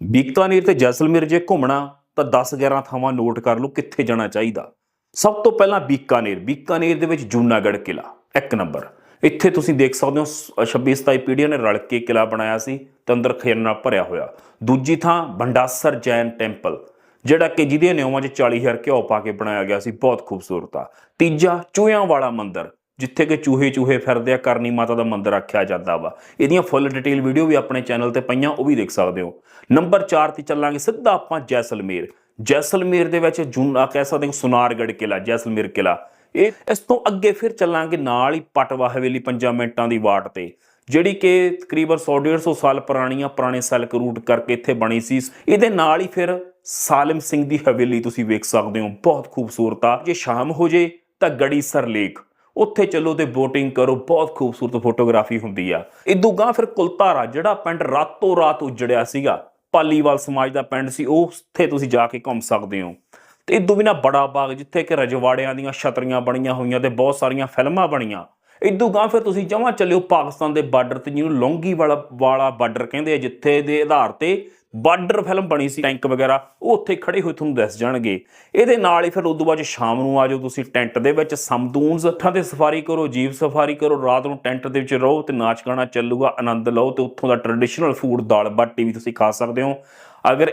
ਬੀਕਾਨੇਰ ਤੇ ਜੈਸਲਮੇਰ ਜੇ ਘੁੰਮਣਾ, ਤਾਂ 10-11 ਥਾਵਾਂ ਨੋਟ ਕਰ ਲਓ ਕਿੱਥੇ ਜਾਣਾ ਚਾਹੀਦਾ। ਸਭ ਤੋਂ ਪਹਿਲਾਂ ਬੀਕਾਨੇਰ ਬੀਕਾਨੇਰ ਦੇ ਵਿੱਚ ਜੂਨਾਗੜ੍ਹ ਕਿਲਾ ਇੱਕ ਨੰਬਰ। ਇੱਥੇ ਤੁਸੀਂ ਦੇਖ ਸਕਦੇ ਹੋ 26-27 ਪੀੜ੍ਹੀਆਂ ਨੇ ਰਲ ਕੇ ਕਿਲਾ ਬਣਾਇਆ ਸੀ ਤੇ ਅੰਦਰ ਖਜ਼ਾਨੇ ਭਰਿਆ ਹੋਇਆ। ਦੂਜੀ ਥਾਂ ਬੰਡਾਸਰ ਜੈਨ ਟੈਂਪਲ, ਜਿਹੜਾ ਕਿ ਜਿਹਦੇ ਨਿਯਮਾਂ 'ਚ 40000 ਘਿਓ ਪਾ ਕੇ ਬਣਾਇਆ ਗਿਆ ਸੀ, ਬਹੁਤ ਖੂਬਸੂਰਤ ਆ। ਤੀਜਾ ਚੂਹਿਆਂ ਵਾਲਾ ਮੰਦਿਰ ਜਿੱਥੇ ਕਿ ਚੂਹੇ ਚੂਹੇ ਫਿਰਦੇ ਆ, ਕਰਨੀ ਮਾਤਾ ਦਾ ਮੰਦਿਰ ਆਖਿਆ ਜਾਂਦਾ ਵਾ। ਇਹਦੀਆਂ ਫੁੱਲ ਡਿਟੇਲ ਵੀਡੀਓ ਵੀ ਆਪਣੇ ਚੈਨਲ ਤੇ ਪਈਆਂ, ਉਹ ਵੀ ਦੇਖ ਸਕਦੇ ਹੋ। ਨੰਬਰ 4 ਤੇ ਚੱਲਾਂਗੇ, ਸਿੱਧਾ ਆਪਾਂ ਜੈਸਲਮੇਰ। ਜੈਸਲਮੇਰ ਦੇ ਵਿੱਚ ਜੂਨ ਆ ਕਹਿ ਸਕਦੇ ਹਾਂ, ਸੁਨਾਰਗੜ੍ਹ ਕਿਲਾ ਜੈਸਲਮੇਰ ਕਿਲਾ ਇਹ ਇਸ ਤੋਂ ਅੱਗੇ ਫਿਰ ਚੱਲਾਂਗੇ ਨਾਲ ਹੀ ਪਟਵਾ ਹਵੇਲੀ 5 ਮਿੰਟਾਂ ਦੀ ਵਾਟ ਤੇ, ਜਿਹੜੀ ਕਿ ਤਕਰੀਬਨ 100 150 ਸਾਲ ਪੁਰਾਣੀਆਂ ਪੁਰਾਣੇ ਸੈਲਕ ਰੂਟ ਕਰਕੇ ਇੱਥੇ ਬਣੀ ਸੀ। ਇਹਦੇ ਨਾਲ ਹੀ ਫਿਰ ਸਾਲਿਮ ਸਿੰਘ ਦੀ ਹਵੇਲੀ ਤੁਸੀਂ ਵੇਖ ਸਕਦੇ ਹੋ, ਬਹੁਤ ਖੂਬਸੂਰਤ ਆ। ਜੇ ਸ਼ਾਮ ਹੋ ਜੇ ਤਾਂ ਗੜੀਸਰ ਲੇਕ। ਉੱਥੇ ਚੱਲੋ ਤੇ ਬੋਟਿੰਗ ਕਰੋ, ਬਹੁਤ ਖੂਬਸੂਰਤ ਫੋਟੋਗ੍ਰਾਫੀ ਹੁੰਦੀ ਆ। ਇਦੋਂ ਗਾਂ ਫਿਰ ਕੁਲਤਾਰਾ, ਜਿਹੜਾ ਪਿੰਡ ਰਾਤੋਂ ਰਾਤ ਉਜੜਿਆ ਸੀਗਾ, ਪਾਲੀਵਾਲ ਸਮਾਜ ਦਾ ਪਿੰਡ ਸੀ ਉਹ ਉੱਥੇ ਤੁਸੀਂ ਜਾ ਕੇ ਘੁੰਮ ਸਕਦੇ ਹੋ। ਤੇ ਇਦੋਂ ਬਿਨਾ ਬੜਾ ਬਾਗ, ਜਿੱਥੇ ਕਿ ਰਜਵਾੜਿਆਂ ਦੀਆਂ ਛਤਰੀਆਂ ਬਣੀਆਂ ਹੋਈਆਂ ਤੇ ਬਹੁਤ ਸਾਰੀਆਂ ਫਿਲਮਾਂ ਬਣੀਆਂ। ਇਦੋਂ ਗਾਂ ਫਿਰ ਤੁਸੀਂ ਜਮਾਂ ਚੱਲਿਓ ਪਾਕਿਸਤਾਨ ਦੇ ਬਾਰਡਰ ਤੇ, ਜਿਹਨੂੰ ਲੌਂਗੀ ਵਾਲਾ ਵਾਲਾ ਬਾਰਡਰ ਕਹਿੰਦੇ ਆ, ਜਿੱਥੇ ਦੇ ਆਧਾਰ ਤੇ ਬਾਰਡਰ ਫਿਲਮ ਬਣੀ ਸੀ, ਟੈਂਕ ਵਗੈਰਾ, ਉਹ ਉੱਥੇ ਖੜੇ ਹੋਏ ਤੁਹਾਨੂੰ ਦੱਸ ਜਾਣਗੇ। ਇਹਦੇ ਨਾਲ ਹੀ ਫਿਰ ਉਦੋਂ ਬਾਅਦ ਸ਼ਾਮ ਨੂੰ ਆ ਜਾਓ ਤੁਸੀਂ ਟੈਂਟ ਦੇ ਵਿੱਚ ਸਮਦੂਨਸ ਅੱਠਾਂ ਤੇ ਸਫਾਰੀ ਕਰੋ, ਜੀਵ ਸਫਾਰੀ ਕਰੋ, ਰਾਤ ਨੂੰ ਟੈਂਟ ਦੇ ਵਿੱਚ ਰਹੋ ਤੇ ਨਾਚ ਗਾਣਾ ਚੱਲੂਗਾ, ਆਨੰਦ ਲਓ ਤੇ ਉੱਥੋਂ ਦਾ ਟ੍ਰੈਡੀਸ਼ਨਲ ਫੂਡ ਦਾਲ ਬਾਟੀ ਵੀ ਤੁਸੀਂ ਖਾ ਸਕਦੇ ਹੋ। ਅਗਰ